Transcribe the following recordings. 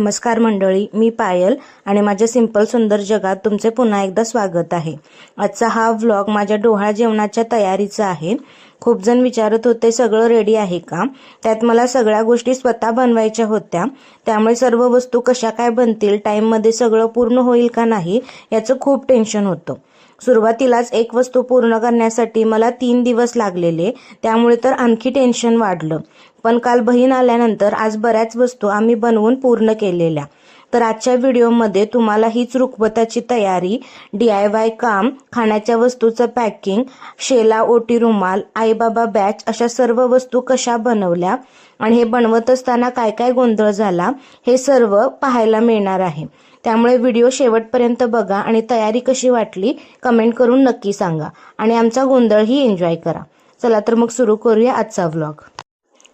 नमस्कार मंडळी मी पायल आणि माझ्या सिंपल सुंदर जगात तुमचे पुन्हा एकदा स्वागत आहे. आजचा हा व्लॉग माझ्या डोहाळ जेवणाच्या तयारीचा आहे. खूप जण विचारत होते सगळं रेडी आहे का? त्यात मला सगळ्या गोष्टी स्वतः बनवायच्या होत्या. त्यामुळे सर्व वस्तू कशा काय बनतील टाईममध्ये सगळं पूर्ण होईल का नाही याचं खूप टेन्शन होतं. सुरुवातीलाच एक वस्तू पूर्ण करण्यासाठी मला तीन दिवस लागलेले त्यामुळे तर आणखी टेन्शन वाढलं. पण काल बहीण आल्यानंतर आज बऱ्याच वस्तू आम्ही बनवून पूर्ण केलेल्या. तर आजच्या व्हिडिओमध्ये तुम्हाला हीच रुखवताची तयारी डी आय वाय काम खाण्याच्या वस्तूचं पॅकिंग शेला ओटी रुमाल आईबाबा बॅच अशा सर्व वस्तू कशा बनवल्या आणि हे बनवत असताना काय काय गोंधळ झाला हे सर्व पाहायला मिळणार आहे. त्यामुळे व्हिडिओ शेवटपर्यंत बघा आणि तयारी कशी वाटली कमेंट करून नक्की सांगा. आणि आमचा गोंधळही एन्जॉय करा. चला तर मग सुरू करूया आजचा व्लॉग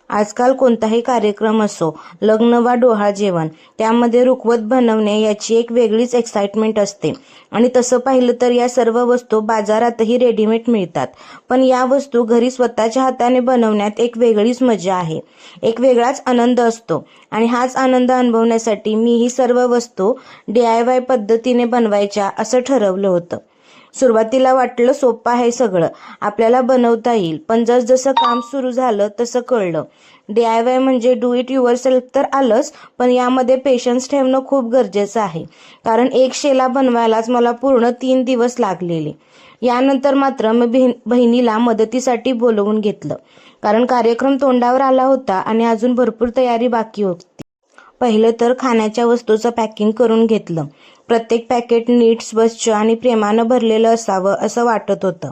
आजकाल कोणताही कार्यक्रम असो लग्न वा डोहाळ जेवण त्यामध्ये रुखवत बनवणे याची एक वेगळीच एक्साइटमेंट असते. आणि तसं पाहिलं तर या सर्व वस्तू बाजारातही रेडीमेड मिळतात. पण या वस्तू घरी स्वतःच्या हाताने बनवण्यात एक वेगळीच मजा आहे. एक वेगळाच आनंद असतो. आणि हाच आनंद अनुभवण्यासाठी मी ही सर्व वस्तू डी आय वाय पद्धतीने बनवायच्या असं ठरवलं होतं. सुरुवातीला वाटलं सोपं आहे सगळं. आपल्याला बनवता येईल. पण जसजसं काम सुरू झालं तसं कळलं. डी आय वाय म्हणजे डू इट युअर सेल्फ तर आलंच पण यामध्ये पेशन्स ठेवणं खूप गरजेचं आहे. कारण एक शेला बनवायलाच मला पूर्ण तीन दिवस लागलेले. यानंतर मात्र मी बहिणीला मदतीसाठी बोलवून घेतलं. कारण कार्यक्रम तोंडावर आला होता आणि अजून भरपूर तयारी बाकी होती. पहिलं तर खाण्याच्या वस्तूचं पॅकिंग करून घेतलं. प्रत्येक पॅकेट नीट स्वच्छ आणि प्रेमानं भरलेलं असावं असं वाटत होतं.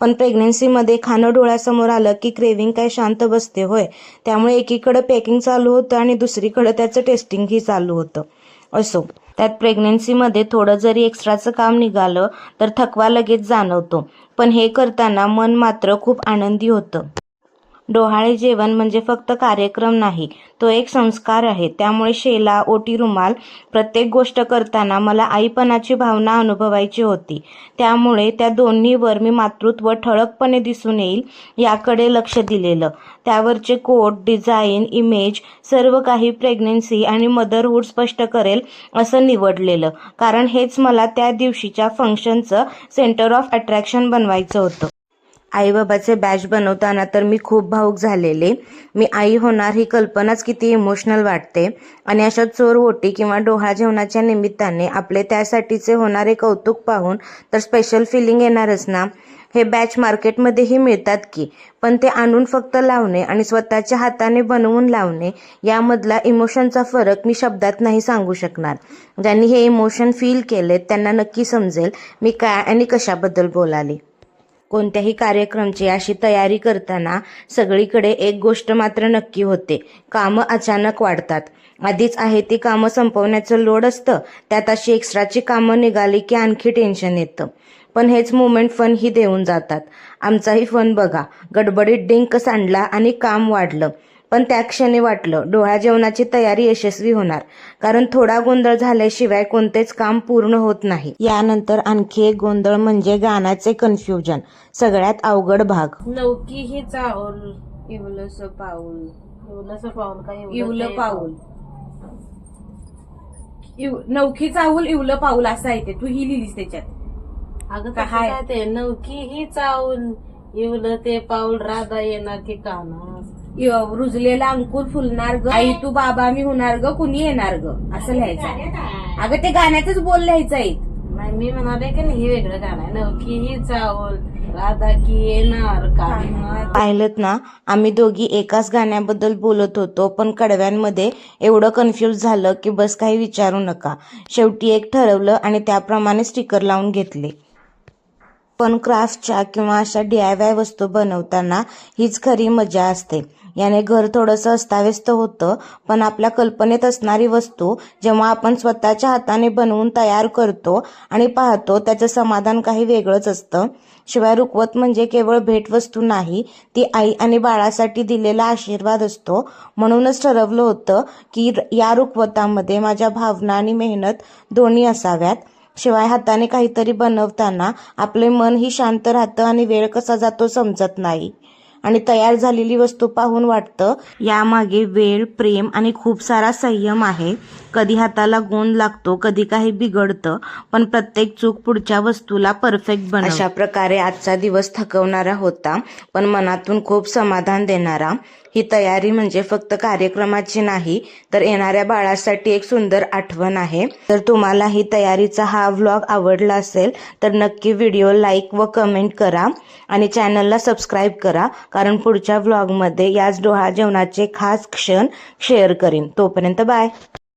पण प्रेग्नेन्सीमध्ये खाणं डोळ्यासमोर आलं की क्रेविंग काय शांत बसते होय. त्यामुळे एकीकडं पॅकिंग चालू होतं आणि दुसरीकडं त्याचं टेस्टिंगही चालू होतं. असो त्यात प्रेग्नेन्सीमध्ये थोडं जरी एक्स्ट्राचं काम निघालं तर थकवा लगेच जाणवतो. पण हे करताना मन मात्र खूप आनंदी होतं. डोहाळे जेवण म्हणजे फक्त कार्यक्रम नाही तो एक संस्कार आहे. त्यामुळे शेला ओटी रुमाल प्रत्येक गोष्ट करताना मला आईपणाची भावना अनुभवायची होती. त्यामुळे त्या दोन्हीवर मी मातृत्व ठळकपणे दिसून येईल याकडे लक्ष दिलेलं. त्यावरचे कोट डिझाईन इमेज सर्व काही प्रेग्नेन्सी आणि मदरहूड स्पष्ट करेल असं निवडलेलं. कारण हेच मला त्या दिवशीच्या फंक्शनचं सेंटर ऑफ अट्रॅक्शन बनवायचं होतं. आईबाबाचे बॅच बनवताना तर मी खूप भावूक झालेले. मी आई होणार ही कल्पनाच किती इमोशनल वाटते. आणि अशा चोर ओटी किंवा डोहा जेवणाच्या निमित्ताने आपले त्यासाठीचे होणारे कौतुक पाहून तर स्पेशल फिलिंग येणारच ना. हे बॅच मार्केटमध्येही मिळतात की पण ते आणून फक्त लावणे आणि स्वतःच्या हाताने बनवून लावणे यामधला इमोशनचा फरक मी शब्दात नाही सांगू शकणार. ज्यांनी हे इमोशन फील केले त्यांना नक्की समजेल मी काय आणि कशाबद्दल बोलाले. कोणत्याही कार्यक्रमची अशी तयारी करताना सगळीकडे एक गोष्ट मात्र नक्की होते. कामं अचानक वाढतात. आधीच आहे ती कामं संपवण्याचं लोड असतं. त्यात अशी एक्स्ट्राची कामं निघाली की आणखी टेन्शन येतं. पण हेच मुमेंट फन ही देऊन जातात. आमचाही फन बघा. गडबडीत डिंक सांडला आणि काम वाढलं. पण त्या क्षणी वाटलं डोळ्या जेवणाची तयारी यशस्वी होणार. कारण थोडा गोंधळ झाल्याशिवाय कोणतेच काम पूर्ण होत नाही. यानंतर आणखी एक गोंधळ म्हणजे गाण्याचे कन्फ्युजन. सगळ्यात अवघड भाग. नौकी ही चावल इवलस पाऊल. इवलंसं पाऊल का इवलं पाऊल. इव- नौकी चावल इवलं पाऊल असं आहे ते. तू ही लिहिलीस त्याच्यात. अगं काय? काय काय ते? नौकी ही चावल इवलं ते पाऊल राधा येणार की इव- रुजलेला अंकुर फुलणार ग. आई तू बाबा मी होणार ग कुणी येणार ग? असं लिहायचं. अगं ते गाण्यातच बोल लिहायचं आहे. मी म्हणाले की नाही हे वेगळं गाणं आहे. नौकी ही चावल राधा की येणार पाहिलं ना आम्ही दोघी एकाच गाण्याबद्दल बोलत होतो पण कडव्यांमध्ये एवढं कन्फ्यूज झालं की बस काही विचारू नका. शेवटी एक ठरवलं आणि त्याप्रमाणे स्टिकर लावून घेतले. पण क्राफ्टच्या किंवा अशा डी आय वाय वस्तू बनवताना हीच खरी मजा असते. याने घर थोडंसं अस्ताव्यस्त होतं पण आपल्या कल्पनेत असणारी वस्तू जेव्हा आपण स्वतःच्या हाताने बनवून तयार करतो आणि पाहतो त्याचं समाधान काही वेगळंच असतं. शिवाय रुकवत म्हणजे केवळ भेटवस्तू नाही ती आई आणि बाळासाठी दिलेला आशीर्वाद असतो. म्हणूनच ठरवलं होतं की या रुकवतामध्ये माझ्या भावना आणि मेहनत दोन्ही असाव्यात. शिवाय हाताने काहीतरी बनवताना आपले मन ही शांत राहतं आणि वेळ कसा जातो समजत नाही. आणि तयार झालेली वस्तू पाहून वाटतं यामागे वेळ प्रेम आणि खूप सारा संयम आहे. कधी हाताला गोंद लागतो कधी काही बिघडतं पण प्रत्येक चूक पुढच्या वस्तूला परफेक्ट बन अशा प्रकारे आजचा दिवस थकवणारा होता पण मनातून खूप समाधान देणारा. ही तयारी म्हणजे फक्त कार्यक्रमाची नाही तर येणाऱ्या बाळासाठी एक सुंदर आठवण आहे. तर तुम्हाला ही तयारीचा हा व्लॉग आवडला असेल तर नक्की व्हिडिओ लाईक व कमेंट करा आणि चॅनलला सबस्क्राईब करा. कारण पुढच्या व्लॉगमध्ये याच डोहा जेवणाचे खास क्षण शेअर करीन. तोपर्यंत बाय